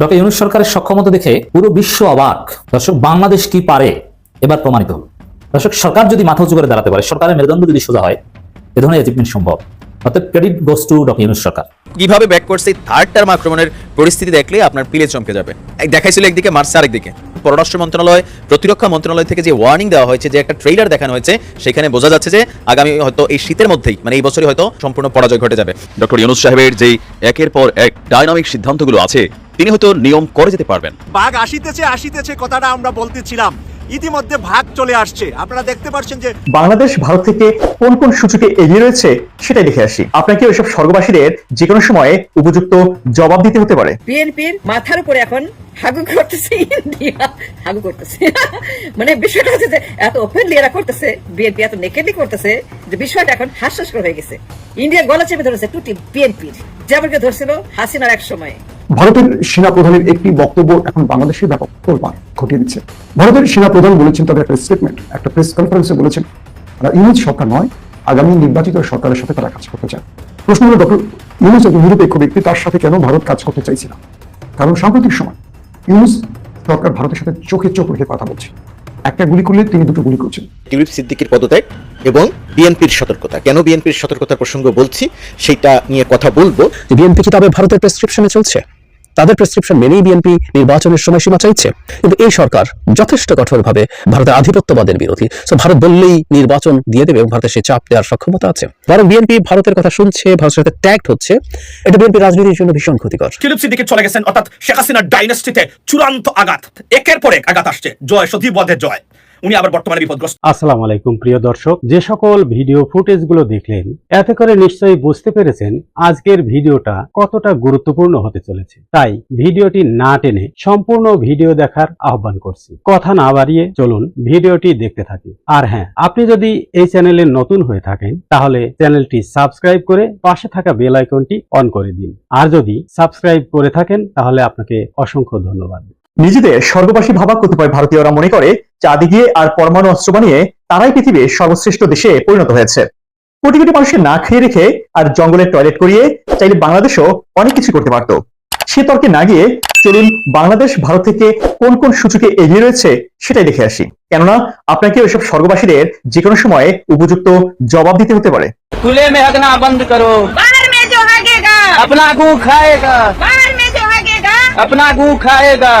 Doctor Yunus সরকারের সক্ষমতা দেখে পুরো বিশ্ব অবাক। দর্শক, বাংলাদেশ কি পারে? এবার প্রমাণিত হল। দর্শক, সরকার যদি মাথা উঁচু করে দাঁড়াতে পারে, সরকারের মেরুদণ্ড যদি সোজা হয়, এ ধরনের অ্যাচিভমেন্ট সম্ভব। অর্থাৎ credit goes to doctor Yunus সরকার। কীভাবে ব্যাক করছে থার্ড টার্ম আক্রমণের পরিস্থিতি দেখলে আপনার পিলে চমকে যাবে। দেখাইছিল একদিকে, মারছে আরেকদিকে পররাষ্ট্র মন্ত্রণালয়, প্রতিরক্ষা মন্ত্রণালয় থেকে যে ওয়ার্নিং দেওয়া হয়েছে, যে একটা ট্রেলার দেখানো হয়েছে, সেখানে বোঝা যাচ্ছে যে আগামী হয়তো এই শীতের মধ্যেই মানে এই বছরই হয়তো সম্পূর্ণ পরাজয় ঘটে যাবে। ডক্টর ইউনুস সাহেবের যে একের পর এক ডাইনামিক সিদ্ধান্তগুলো আছে তিনি হয়তো নিয়ম করে যেতে পারবেন। বাঘ আসিতেছে আসিতেছে কথাটা আমরা বলতেছিলাম। ইতিমধ্যে ভাগ চলে আসছে। আপনারা দেখতে পাচ্ছেন যে বাংলাদেশ ভারত থেকে কোন কোন সূচকে এগিয়ে রয়েছে সেটাই দেখে আসি। আপনাকে ওইসব স্বর্গবাসীদের যে কোনো সময়ে উপযুক্ত জবাব দিতে হতে পারে। বিএনপির মাথার উপরে এখন হাগু করতেছে ইন্ডিয়া। হাগু করতেছে। মানে বিষয়টা হচ্ছে যে এত ওপেনলি এরা করতেছে বিএনপি এত নেকেডলি করতেছে যে বিষয়টা এখন হাস্যস্কর হয়ে গেছে। ইন্ডিয়া গলা চেপে ধরেছে টুটি বিএনপির। যেমনকে ধরছিল হাসিনার এক সময়। ভারতের সেনা প্রধানের একটি বক্তব্য এখন বাংলাদেশে ব্যাপক তোলপাড় ঘটিয়ে দিচ্ছে। ভারতের সেনা প্রধান বলেছেন তাদের একটা স্টেটমেন্ট একটা প্রেস কনফারেন্সে বলেছেন তারা ইউনিট সরকার নয় আগামী নির্বাচিত সরকারের সাথে তারা কাজ করতে চায়। প্রশ্ন হলো ডক্টর ইউনুস একজন নিরপেক্ষ ব্যক্তি তার সাথে কেন ভারত কাজ করতে চাইছে না? কারণ সাম্প্রতিক সময় ইউনুস সরকার ভারতের সাথে চোখে চোখ রেখে কথা বলছে। একটা গুলি করলে তিনি দুটো গুলি করছেন। টিউলিপ সিদ্দিকির পদত্যাগ এবং বিএনপির সতর্কতা। কেন বিএনপির সতর্কতার প্রসঙ্গ বলছি সেটা নিয়ে কথা বলব। বিএনপি কি তবে ভারতের প্রেসক্রিপশনে চলছে? তাদের প্রেসক্রিপশন মেনেই বিএনপি নির্বাচনের সময়সীমা চাইছে। কিন্তু এই সরকার যথেষ্ট কঠোরভাবে ভারতের আধিপত্যবাদের বিরোধী। তো ভারত বললেই নির্বাচন দিয়ে দেবে এবং ভারতের সেই চাপ দেওয়ার সক্ষমতা আছে। বরং বিএনপি ভারতের কথা শুনছে, ভারতের সাথে ট্যাগ হচ্ছে। এটা বিএনপি রাজনীতির জন্য ভীষণ ক্ষতিকর। ফিলিপ সিদ্দিকে চলে গেছেন, অর্থাৎ শেখ হাসিনার ডাইনাস্টিতে চূড়ান্ত আঘাত। একের পর এক আঘাত আসছে। জয় সধীর বধের জয়। উনি আবার বর্তমানে বিপদগ্রস্ত। আসসালামু আলাইকুম, প্রিয় দর্শক। যে সকল ভিডিও ফুটেজগুলো দেখলেন, এতে করে নিশ্চয়ই বুঝতে পেরেছেন আজকের ভিডিওটা কতটা গুরুত্বপূর্ণ হতে চলেছে। তাই ভিডিওটি না টেনে সম্পূর্ণ ভিডিও দেখার আহ্বান করছি। কথা না বাড়িয়ে চলুন ভিডিওটি দেখতে থাকি। আর হ্যাঁ আপনি যদি এই চ্যানেলে নতুন হয়ে থাকেন, তাহলে চ্যানেলটি সাবস্ক্রাইব করে পাশে থাকা বেল আইকনটি অন করে দিন। আর যদি সাবস্ক্রাইব করে থাকেন, তাহলে আপনাকে অসংখ্য ধন্যবাদ। নিজেদের স্বর্গবাসী ভাবা কতিপয় ভারতীয়রা মনে করে চাঁদে গিয়ে আর পরমাণু অস্ত্র বানিয়ে তারাই পৃথিবীর সর্বশ্রেষ্ঠ দেশে পরিণত হয়েছে কোটি কোটি মানুষের না খেয়ে রেখে আর জঙ্গলে টয়লেট করিয়ে চাইলে বাংলাদেশও অনেক কিছু করতে পারতো সে তর্কে না গিয়ে চলুন বাংলাদেশ ভারত থেকে কোন কোন সূচকে এগিয়ে রয়েছে সেটাই দেখে আসি কেননা আপনাকে ওইসব স্বর্গবাসীদের যে কোনো সময়ে উপযুক্ত জবাব দিতে হতে পারে खुले में हगना बंद करो बाहर में जो हगेगा अपना गू खाएगा बाहर में जो हगेगा अपना गू खाएगा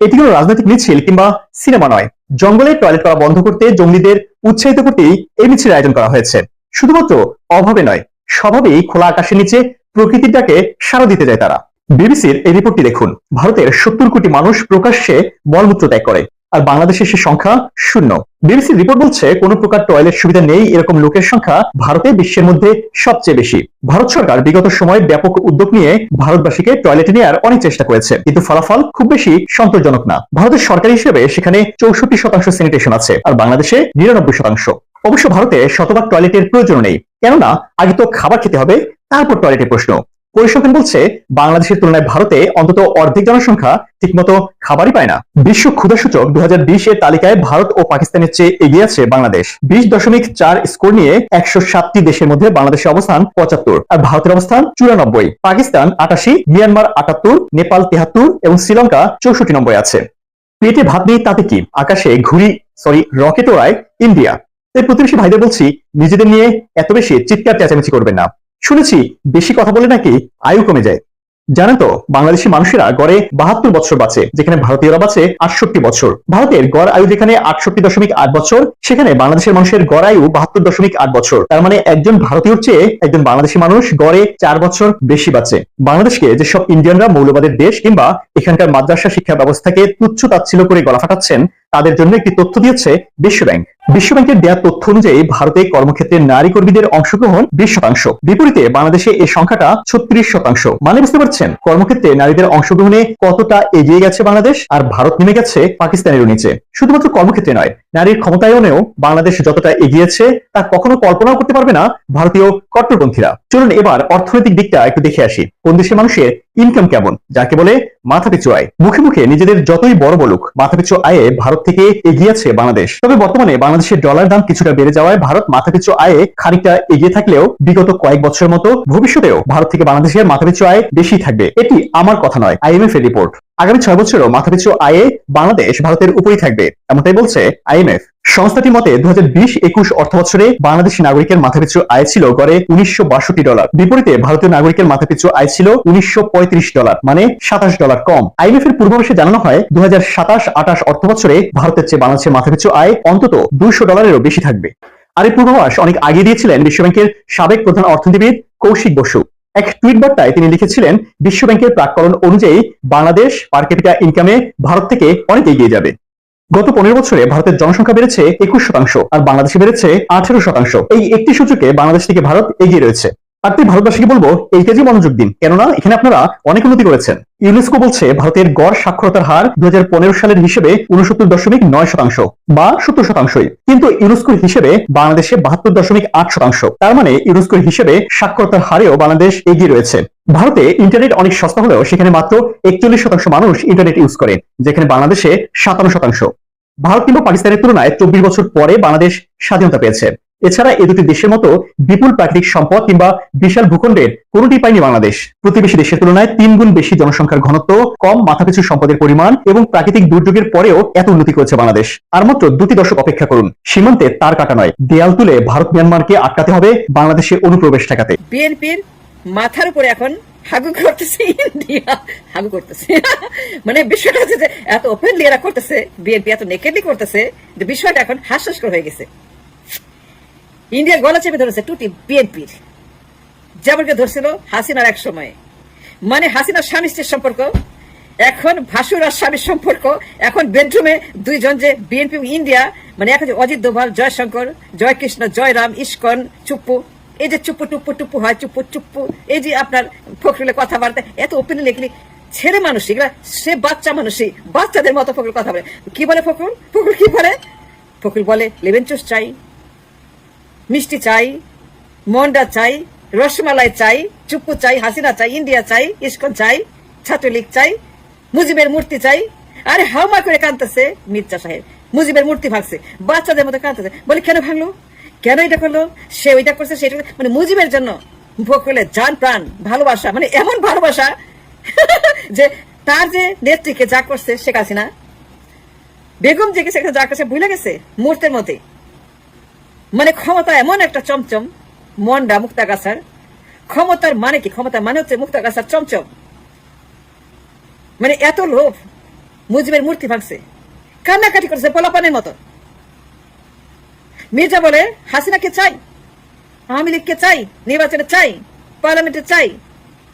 এটি কোনো রাজনৈতিক মিছিল কিংবা সিনেমা নয়। জঙ্গলে টয়লেট করা বন্ধ করতে জঙ্গিদের উৎসাহিত করতেই এই মিছিলের আয়োজন করা হয়েছে। শুধুমাত্র অভাবে নয়, স্বভাবেই খোলা আকাশের নিচে প্রকৃতিটাকে সাড়া দিতে যায় তারা। বিবিসির এই রিপোর্টটি দেখুন। ভারতের সত্তর কোটি মানুষ প্রকাশ্যে মলমূত্র ত্যাগ করে। আর বাংলাদেশের সে সংখ্যা শূন্য। বিবিসির রিপোর্ট বলছে, কোনো প্রকার টয়লেট সুবিধা নেই, এরকম লোকের সংখ্যা ভারতে বিশ্বের মধ্যে সবচেয়ে বেশি। ভারত সরকার বিগত সময়ে ব্যাপক উদ্যোগ নিয়ে ভারতবাসীকে টয়লেটে নেওয়ার অনেক চেষ্টা করেছে, কিন্তু ফলাফল খুব বেশি সন্তোষজনক না। ভারতের সরকারি হিসেবে সেখানে চৌষট্টি শতাংশ স্যানিটেশন আছে, আর বাংলাদেশে নিরানব্বই শতাংশ। অবশ্য ভারতে শতভাগ টয়লেটের প্রয়োজন নেই, কেননা আগে তো খাবার খেতে হবে, তারপর টয়লেটের প্রশ্ন। পরিসংখ্যান বলছে, বাংলাদেশের তুলনায় ভারতে অন্তত অর্ধেক জনসংখ্যা ঠিকমতো খাবারই পায় না। বিশ্ব ক্ষুধাসূচক দু হাজার বিশ এর তালিকায় ভারত ও পাকিস্তানের চেয়ে এগিয়ে আছে বাংলাদেশ। বিশ দশমিক চার স্কোর নিয়ে একশো সাতটি দেশের মধ্যে বাংলাদেশের অবস্থান পঁচাত্তর আর ভারতের অবস্থান চুরানব্বই। পাকিস্তান আটাশি, মিয়ানমার আটাত্তর, নেপাল তেহাত্তর এবং শ্রীলঙ্কা চৌষট্টি নম্বর আছে। পেটে ভাত নেই তাতে কি? আকাশে ঘুড়ি, সরি, রকেট ওড়ায় ইন্ডিয়া। তাই প্রতিবেশী ভাইদের বলছি, নিজেদের নিয়ে এত বেশি চিৎকার চেঁচামেচি করবেন না। শুনেছি বেশি কথা বলে নাকি আয়ু কমে যায়। জানেন তো বাংলাদেশি মানুষেরা গড়ে বাহাত্তর বছর বাঁচে, যেখানে ভারতীয়রা বাঁচে আটষট্টি বছর ভারতের গড় আয়ু যেখানে আটষট্টি দশমিক আট বছর সেখানে বাংলাদেশের মানুষের গড় আয়ু বাহাত্তর দশমিক আট বছর তার মানে একজন ভারতীয়র চেয়ে একজন বাংলাদেশি মানুষ গড়ে চার বছর বেশি বাঁচে। বাংলাদেশকে যেসব ইন্ডিয়ানরা মৌলবাদের দেশ কিংবা এখানকার মাদ্রাসা শিক্ষা ব্যবস্থাকে তুচ্ছ তাচ্ছিল্য করে গলা ফাটাচ্ছেন, তাদের জন্য একটি তথ্য দিয়েছে বিশ্ব ব্যাংক বিশ্ব ব্যাংকের দেওয়া তথ্য অনুযায়ী ভারতে কর্মক্ষেত্রে নারী কর্মীদের অংশগ্রহণ বিশ শতাংশ। বিপরীতে বাংলাদেশে এই সংখ্যাটা ছত্রিশ শতাংশ। মানে বুঝতে পারছেন কর্মক্ষেত্রে নারীদের অংশগ্রহণে কতটা এগিয়ে গেছে বাংলাদেশ? আর ভারত নেমে গেছে পাকিস্তানের নিচে। শুধুমাত্র কর্মক্ষেত্রে নয়, নারীর ক্ষমতায়নেও বাংলাদেশ যতটা এগিয়েছে তা কখনো কল্পনাও করতে পারবে না ভারতীয় কট্টরপন্থীরা। চলুন এবার অর্থনৈতিক দিকটা একটু দেখে আসি। কোন দেশের মানুষের ইনকাম কেমন? যাকে বলে মাথাপিছু আয়। মুখে মুখে নিজেদের যতই বড় বলুক, মাথা মাথাপিছু আয়ে ভারত থেকে এগিয়ে আছে বাংলাদেশ। তবে বর্তমানে বাংলাদেশের ডলার দাম কিছুটা বেড়ে যাওয়ায় ভারত মাথা পিছু আয়ে খানিকটা এগিয়ে থাকলেও বিগত কয়েক বছরের মতো ভবিষ্যতেও ভারত থেকে বাংলাদেশের মাথাপিছু আয় বেশি থাকবে। এটি আমার কথা নয় আইএমএফ এর রিপোর্ট আগামী ছয় বছরেও মাথাপিছু আয়ে বাংলাদেশ ভারতের উপরই থাকবে, এমনটাই বলছে আইএমএফ। সংস্থাটির মতে দু হাজার বিশ একুশ অর্থ বছরে বাংলাদেশি নাগরিকের মাথাপিছু আয় ছিল গড়ে উনিশশো বাষট্টি ডলার। বিপরীতে ভারতীয় নাগরিকের মাথাপিছু আয় ছিল উনিশশো পঁয়ত্রিশ ডলার মানে সাতাশ ডলার কম। আইএমএফ এর পূর্বাভাসে জানানো হয় দু হাজার সাতাশ আঠাশ অর্থ বছরে ভারতের চেয়ে বাংলাদেশের মাথাপিছু আয় অন্তত দুইশো ডলারেরও বেশি থাকবে। আর এই পূর্বাভাস অনেক আগে দিয়েছিলেন বিশ্বব্যাংকের সাবেক প্রধান অর্থনীতিবিদ কৌশিক বসু। এক টুইট বার্তায় তিনি লিখেছিলেন, বিশ্বব্যাংকের প্রাক্কলন অনুযায়ী বাংলাদেশ পার ক্যাপিটা ইনকামে ভারত থেকে অনেক এগিয়ে যাবে। গত পনেরো বছরে ভারতের জনসংখ্যা বেড়েছে একুশ শতাংশ আর বাংলাদেশে বেড়েছে আঠেরো শতাংশ। এই একটি সূচকে বাংলাদেশ থেকে ভারত এগিয়ে রয়েছে। আর ভারতবাসীকে বলব, এই কাজে মনোযোগ দিন। কেননা এখানে আপনারা অনেক উন্নতি করেছেন। ইউনেস্কো বলছে ভারতের গড় সাক্ষরতার হার দুই হাজার পনেরো সালের হিসেবে উনসত্তর দশমিক নয় শতাংশ বা সত্তর শতাংশই। কিন্তু ইউনেস্কোর হিসেবে বাংলাদেশে বাহাত্তর দশমিক আট শতাংশ। তার মানে ইউনেস্কোর হিসেবে সাক্ষরতার হারেও বাংলাদেশ এগিয়ে রয়েছে। ভারতে ইন্টারনেট অনেক সস্তা হলেও সেখানে মাত্র একচল্লিশ শতাংশ মানুষ ইন্টারনেট ইউজ করে, যেখানে বাংলাদেশে সাতান্ন শতাংশ। ভারত কিংবা পাকিস্তানের তুলনায় চব্বিশ বছর পরে বাংলাদেশ স্বাধীনতা পেয়েছে। এছাড়া এই দুটি দেশের মতো বিপুল প্রাকৃতিক সম্পদ কিংবা বিশাল ভূখণ্ডের কোনটি পায়নি বাংলাদেশ। প্রতিবেশী দেশের তুলনায় তিন গুণ বেশি জনসংখ্যার ঘনত্ব, কম মাথাপিছু সম্পদের পরিমাণ এবং প্রাকৃতিক দুর্যোগের পরেও এত উন্নতি করেছে বাংলাদেশ। আর মাত্র দুটি দশক অপেক্ষা করুন, সীমান্তে তার কাটা নয়। দেয়াল তুলে ভারত মিয়ানমারকে আটকাতে হবে বাংলাদেশে অনুপ্রবেশ ঠেকাতে। বিএনপির মাথার উপরে এখন হাগু করতেছে ইন্ডিয়া। হাগু করতেছে। মানে বিষয়টা হচ্ছে যে এত ওপেনলি এরা করতেছে, বিএনপি এত নেকেডলি করতেছে, যে বিষয়টা এখন হাস্যস্কর হয়ে গেছে। ইন্ডিয়া গলা চেপে ধরেছে টুটি বিএনপির। যেমনকে ধরছিল হাসিনার এক সময়। মানে হাসিনার স্বামী স্ত্রীর সম্পর্ক, এখন ভাসুর আর স্বামীর সম্পর্ক, এখন বেডরুমে দুইজন যে বিএনপি ইন্ডিয়া মানে এখন অজিত দোভাল, জয়শঙ্কর, জয়কৃষ্ণ, জয়রাম, ইস্কন, চুপ্পু, এই যে চুপ্পু টুপ্পু টুপ্পু হয়, চুপ্পু চুপ্পু, এই যে আপনার ফখরুলের কথাবার্তা, এত ওপেনলি লিখলি ছেলে মানুষ, এগুলা সে বাচ্চা মানুষই, বাচ্চাদের মতো ফখরুল কথা বলে। কি বলে ফখরুল? ফখরুল কি বলে? ফখরুল বলে লেবেন চুস চাই। মিষ্টি চাই, মন্ডা চাই, রসমালাই চাই, চুপ্পু চাই, হাসিনা চাই, ইন্ডিয়া চাই, ইস্কন চাই, ছাত্রলীগ চাই, মুজিবের মূর্তি চাই। আরে হাওমা করে কাঁদতেছে মির্জা সাহেব। মুজিবের মূর্তি ভাগছে বাচ্চাদের মতো কাঁদতেছে। বলে কেন ভাঙলো? কেন এটা করল? সে ওইটা করছে, সেটা মানে মুজিবের জন্য ভোগ করলে জান প্রাণ, ভালোবাসা মানে এমন ভালোবাসা যে তার যে নেত্রীকে যা করছে শেখ হাসিনা। বেগম যে সেখানে যা করছে, ভুলে গেছে মুহূর্তের মধ্যে মানে ক্ষমতা এমন একটা চমচম মন্ডা মুক্তাগাছার। ক্ষমতার মানে কি? ক্ষমতার মানে হচ্ছে মুক্তাগাছার চমচম। মানে এত লোভ, মুজিবের মূর্তি ভাঙছে। কান্নাকাটি করছে পোলাপানের মতো। মির্জা বলে, হাসিনাকে চাই, আওয়ামী লীগকে চাই, নির্বাচনে চাই, পার্লামেন্টে চাই,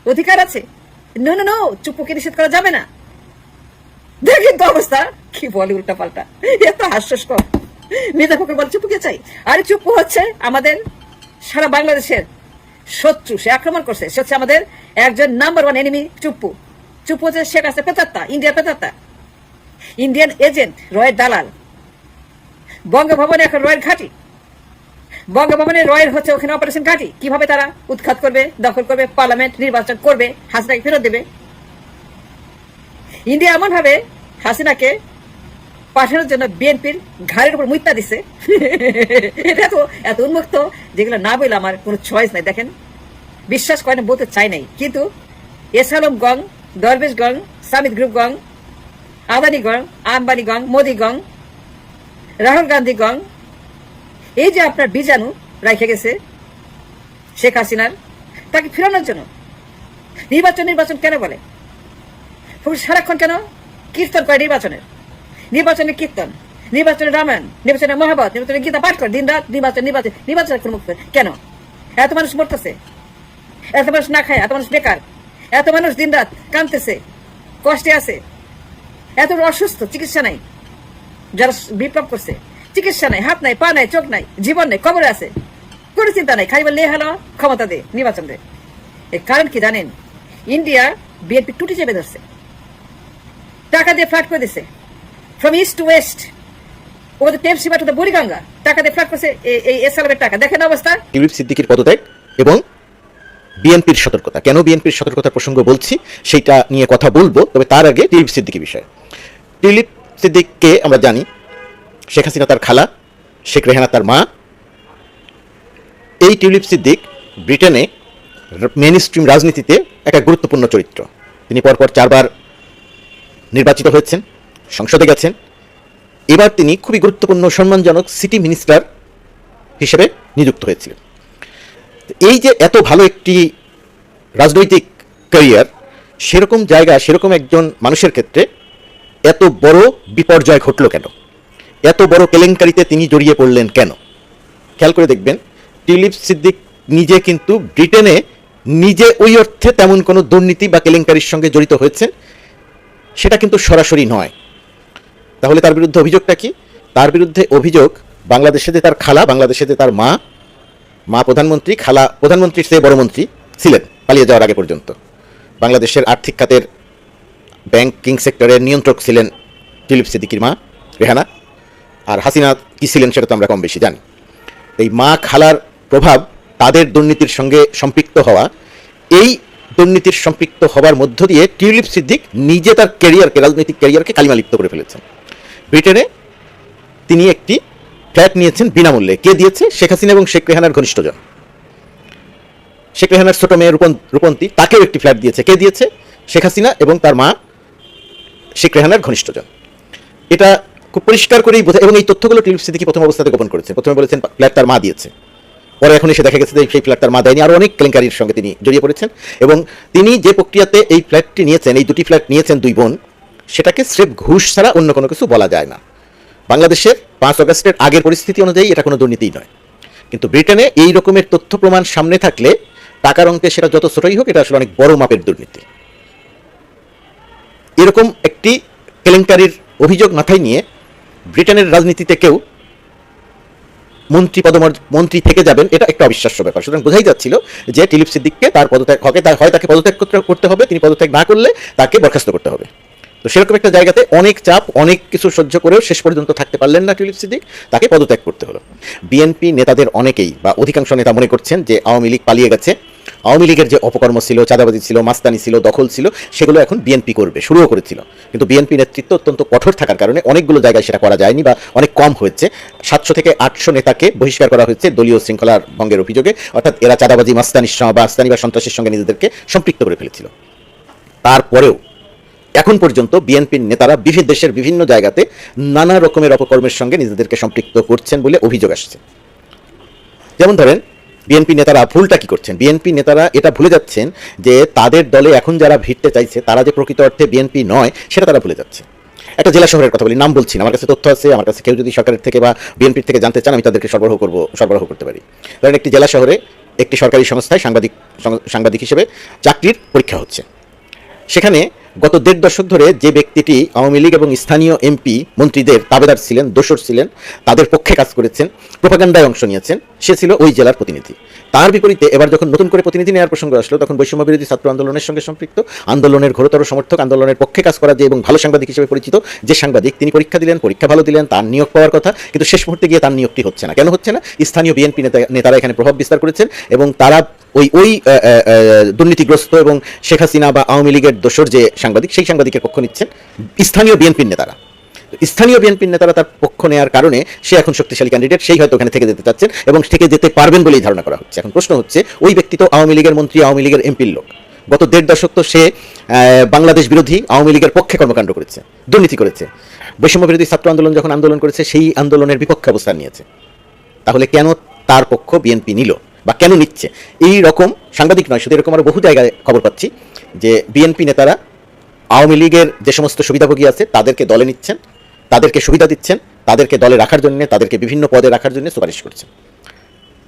অধিকার আছে। নো চুপ্পুকে নিষেধ করা যাবে না। দেখেন তো অবস্থা, কি বলে উল্টা পাল্টা এত হাস্যস্কর। মির্জা ফখরুল বলে চুপ্পুকে চাই? আরে চুপ্পু হচ্ছে আমাদের সারা বাংলাদেশের শত্রু, সে আক্রমণ করছে। সে হচ্ছে আমাদের একজন number one enemy Chuppu Chuppu হচ্ছে শেখ আছে পেতাত্তা, ইন্ডিয়ার পেতাত্তা। ইন্ডিয়ান এজেন্ট রয়ের দালাল। বঙ্গভবনে এখন রয়ের ঘাঁটি। বঙ্গভবনে রয়ের হচ্ছে ওখানে অপারেশন ঘাঁটি। কীভাবে তারা উৎখাত করবে, দখল করবে পার্লামেন্ট নির্বাচন করবে, হাসিনাকে ফেরত দেবে? ইন্ডিয়া এমন ভাবে হাসিনাকে পাঠানোর জন্য বিএনপির ঘাড়ের উপর মুইতা দিছে। এটা তো এত উন্মুক্ত, যেগুলো না বললে আমার কোনো চয়েস নাই। দেখেন, বিশ্বাস করে না বলতে চাই নাই। কিন্তু এসালম গং, দরবেশ গং সামিত গ্রুপ গং, আদানি গং, আম্বানি গং, মোদি গং, রাহুল গান্ধী গং, এই যে আপনার বীজাণু রাখে গেছে শেখ হাসিনার, তাকে ফেরানোর জন্য নির্বাচন নির্বাচন কেন বলে? সারাক্ষণ কেন? কীর্তন করে নির্বাচনের। নির্বাচনে কীর্তন, নির্বাচনে রামায়ণ, নির্বাচনে মহাভারত, নির্বাচনে গীতা, পাঠ করে দিন রাত নির্বাচন নির্বাচন, নির্বাচনের কোনো মুক্ত কেন? এত মানুষ মরতেছে, এত মানুষ না খায়, এত মানুষ বেকার, এত মানুষ দিন রাত কাঁদতেছে, কষ্টে আছে, এত অসুস্থ, চিকিৎসা নাই, যারা বিপ্লব করছে, চিকিৎসা নাই, হাত নাই, পা নাই, চোখ নাই, জীবন নাই, কবরে আছে, কোনো চিন্তা নাই, খালি বললে হলো, ক্ষমতা দে, নির্বাচন দে। এর কারণ কি জানেন? ইন্ডিয়া বিএনপি টুটি চেপে ধরছে, টাকা দিয়ে ফ্ল্যাট করে দিছে ফ্রম ইস্ট টু ওয়েস্ট ও তো টেপসিবা টু দ্য বুড়িগঙ্গা টাকা দিয়ে ফ্ল্যাট করছে এই- এসএলএর টাকা। দেখেন অবস্থা। ইউনিট সিদ্দিকির পদত্যাগ এবং বিএনপির সতর্কতা। কেন বিএনপির সতর্কতার প্রসঙ্গ বলছি? সেটা নিয়ে কথা বলব, তবে তার আগে টিলিপ সিদ্দিকি বিষয়। টিলিপ সিদ্দিককে আমরা জানি, শেখ হাসিনা তার খালা, শেখ রেহানা তার মা। এই টিউলিপ সিদ্দিক ব্রিটেনে মেন স্ট্রিম রাজনীতিতে একটা গুরুত্বপূর্ণ চরিত্র। তিনি পরপর চারবার নির্বাচিত হয়েছেন। সংসদে গেছেন। এবার তিনি খুবই গুরুত্বপূর্ণ, সম্মানজনক সিটি মিনিস্টার হিসেবে নিযুক্ত হয়েছিলেন। এই যে এত ভালো একটি রাজনৈতিক ক্যারিয়ার, সেরকম জায়গা সেরকম একজন মানুষের ক্ষেত্রে এত বড় বিপর্যয় ঘটল কেন? এত বড় কেলেঙ্কারিতে তিনি জড়িয়ে পড়লেন কেন? খেয়াল করে দেখবেন টিউলিপ সিদ্দিক নিজে কিন্তু ব্রিটেনে নিজে ওই অর্থে তেমন কোনো দুর্নীতি বা কেলেঙ্কারির সঙ্গে জড়িত হয়েছে, সেটা কিন্তু সরাসরি নয়। তাহলে তার বিরুদ্ধে অভিযোগটা কি? তার বিরুদ্ধে অভিযোগ, বাংলাদেশে যে তার খালা, বাংলাদেশে যে তার মা মা প্রধানমন্ত্রী, খালা প্রধানমন্ত্রীর চেয়ে বড় মন্ত্রী ছিলেন পালিয়ে যাওয়ার আগে পর্যন্ত। বাংলাদেশের আর্থিক খাতের ব্যাংকিং সেক্টরের নিয়ন্ত্রক ছিলেন টিলিপ সিদ্দিকির মা রেহানা। আর হাসিনা কী ছিলেন সেটা তো আমরা কম বেশি জানি। এই মা, খালার প্রভাব তাদের দুর্নীতির সঙ্গে সম্পৃক্ত হওয়া, এই দুর্নীতির সম্পৃক্ত হওয়ার মধ্য দিয়ে টিউলিপ সিদ্দিক নিজে তার ক্যারিয়ারকে রাজনৈতিক ক্যারিয়ারকে কালিমালিপ্ত করে ফেলেছেন। ব্রিটেনে তিনি একটি ফ্ল্যাট নিয়েছেন বিনামূল্যে। কে দিয়েছে? শেখ হাসিনা এবং শেখ রেহানার ঘনিষ্ঠজন। শেখ রেহানার ছোট মেয়ে রূপন রূপন্তী, তাকেও একটি ফ্ল্যাট দিয়েছে। কে দিয়েছে? শেখ হাসিনা এবং তার মা শেখ রেহানার ঘনিষ্ঠজন। এটা খুব পরিষ্কার করেই বোঝা এবং এই তথ্যগুলো টিলিপ সিদ্দিকি প্রথম অবস্থাতে গোপন করেছে। প্রথমে বলেছেন ফ্ল্যাট তার মা দিয়েছে। পরে এখন এসে দেখা গেছে যে সেই ফ্ল্যাট তার মা দেয়নি। আরও অনেক কেলেঙ্কারির সঙ্গে তিনি জড়িয়ে পড়েছেন। এবং তিনি যে প্রক্রিয়াতে এই ফ্ল্যাটটি নিয়েছেন, এই দুটি ফ্ল্যাট নিয়েছেন দুই বোন সেটাকে স্রেফ ঘুষ ছাড়া অন্য কোনো কিছু বলা যায় না। বাংলাদেশের পাঁচ অগস্টের আগের পরিস্থিতি অনুযায়ী এটা কোনো দুর্নীতিই নয়। কিন্তু ব্রিটেনে এই রকমের তথ্য প্রমাণ সামনে থাকলে টাকার অঙ্কে সেটা যত ছোটই হোক, এটা আসলে অনেক বড় মাপের দুর্নীতি। এরকম একটি কেলেঙ্কারির অভিযোগ মাথায় নিয়ে ব্রিটেনের রাজনীতিতে কেউ মন্ত্রী পদমর্য মন্ত্রী থেকে যাবেন, এটা একটা অবিশ্বাস্য ব্যাপার। সুতরাং বোঝাই যাচ্ছিল যে টিলিপ সিদ্দিককে তার পদত্যাগ তার, হয় তাকে পদত্যাগ করতে হবে, তিনি পদত্যাগ না করলে তাকে বরখাস্ত করতে হবে। তো সেরকম একটা জায়গাতে অনেক চাপ, অনেক কিছু সহ্য করেও শেষ পর্যন্ত থাকতে পারলেন না টিলিপ সিদ্দিক। তাকে পদত্যাগ করতে হলো। বিএনপি নেতাদের অনেকেই বা অধিকাংশ নেতা মনে করছেন যে আওয়ামী লীগ পালিয়ে গেছে। আওয়ামী লীগের যে অপকর্ম ছিল, চাঁদাবাজি ছিল, মাস্তানি ছিল, দখল ছিল, সেগুলো এখন বিএনপি করবে, শুরুও করেছিল। কিন্তু বিএনপি নেতৃত্ব অত্যন্ত কঠোর থাকার কারণে অনেকগুলো জায়গায় সেটা করা যায়নি বা অনেক কম হয়েছে। সাতশো থেকে আটশো নেতাকে বহিষ্কার করা হয়েছে দলীয় শৃঙ্খলার ভঙ্গের অভিযোগে। অর্থাৎ এরা চাঁদাবাজি মাস্তানির বা মাস্তানি বা সন্ত্রাসের সঙ্গে নিজেদেরকে সম্পৃক্ত করে ফেলেছিল। তারপরেও এখন পর্যন্ত বিএনপির নেতারা বিভিন্ন দেশের বিভিন্ন জায়গাতে নানা রকমের অপকর্মের সঙ্গে নিজেদেরকে সম্পৃক্ত করছেন বলে অভিযোগ আসছে। যেমন ধরেন, বিএনপি নেতারা ভুলটা কি করছেন? বিএনপি নেতারা এটা ভুলে যাচ্ছেন যে তাদের দলে এখন যারা ভিড়তে চাইছে, তারা যে প্রকৃত অর্থে বিএনপি নয়, সেটা তারা ভুলে যাচ্ছে। একটা জেলা শহরের কথা বলি, নাম বলছি আমার কাছে তথ্য আছে, আমার কাছে কেউ যদি সরকারের থেকে বা বিএনপির থেকে জানতে চান, আমি তাদেরকে সরবরাহ করব, সরবরাহ করতে পারি। ধরেন একটি জেলা শহরে একটি সরকারি সংস্থায় সাংবাদিক সাংবাদিক হিসেবে চাকরির পরীক্ষা হচ্ছে। সেখানে গত দেড় দশক ধরে যে ব্যক্তিটি আওয়ামী লীগ এবং স্থানীয় এমপি মন্ত্রীদের তাবেদার ছিলেন, দোসর ছিলেন, তাদের পক্ষে কাজ করেছেন, প্রোপাগান্ডায় অংশ নিয়েছেন, সে ছিল ওই জেলার প্রতিনিধি। তার বিপরীতে এবার যখন নতুন করে প্রতিনিধি নেওয়ার প্রসঙ্গ আসলো, তখন বৈষম্য বিরোধী ছাত্র আন্দোলনের সঙ্গে সম্পৃক্ত, আন্দোলনের ঘোরতর সমর্থক, আন্দোলনের পক্ষে কাজ করা যে এবং ভালো সাংবাদিক হিসেবে পরিচিত যে সাংবাদিক, তিনি পরীক্ষা দিলেন, পরীক্ষা ভালো দিলেন, তার নিয়োগ পাওয়ার কথা, কিন্তু শেষ মুহূর্তে গিয়ে তার নিয়োগটি হচ্ছে না। কেন হচ্ছে না? স্থানীয় বিএনপি নেতা, নেতারা এখানে প্রভাব বিস্তার করেছেন এবং তারা ওই ওই দুর্নীতিগ্রস্ত এবং শেখ হাসিনা বা আওয়ামী লীগের দোসর যে সাংবাদিক, সেই সাংবাদিকের পক্ষ নিচ্ছেন স্থানীয় বিএনপির নেতারা। স্থানীয় বিএনপির নেতারা তার পক্ষ নেওয়ার কারণে সে এখন শক্তিশালী ক্যান্ডিডেট সেই হয়তো ওখানে থেকে যেতে চাচ্ছেন এবং থেকে যেতে পারবেন বলেই ধারণা করা হচ্ছে। এখন প্রশ্ন হচ্ছে, ওই ব্যক্তি তো আওয়ামী লীগের মন্ত্রী, আওয়ামী লীগের এমপির লোক। গত দেড় দশক তো সে বাংলাদেশ বিরোধী আওয়ামী লীগের পক্ষে কর্মকাণ্ড করেছে, দুর্নীতি করেছে। বৈষম্য বিরোধী ছাত্র আন্দোলন যখন আন্দোলন করেছে, সেই আন্দোলনের বিপক্ষে অবস্থান নিয়েছে। তাহলে কেন তার পক্ষ বিএনপি নিল বা কেন নিচ্ছে? এই রকম সাংবাদিক নয়, শুধু এরকম আরও বহু জায়গায় খবর পাচ্ছি যে বিএনপি নেতারা আওয়ামী লীগের যে সমস্ত সুবিধাভোগী আছে, তাদেরকে দলে নিচ্ছেন, তাদেরকে সুবিধা দিচ্ছেন, তাদেরকে দলে রাখার জন্য, তাদেরকে বিভিন্ন পদে রাখার জন্য সুপারিশ করছেন।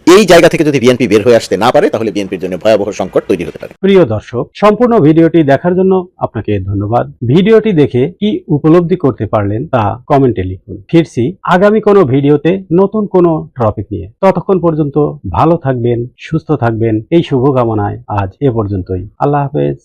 এই জায়গা থেকে যদি বিএনপি বের হয়ে আসতে না পারে, তাহলে বিএনপির জন্য ভয়াবহ সংকট তৈরি হতে পারে। প্রিয় দর্শক, সম্পূর্ণ ভিডিওটি দেখার জন্য আপনাকে ধন্যবাদ। ভিডিওটি দেখে কি উপলব্ধি করতে পারলেন তা কমেন্টে লিখুন। ফিরছি আগামী কোনো ভিডিওতে নতুন কোনো টপিক নিয়ে। ততক্ষণ পর্যন্ত ভালো থাকবেন, সুস্থ থাকবেন। এই শুভকামনায় আজ এ পর্যন্তই। আল্লাহ হাফেজ।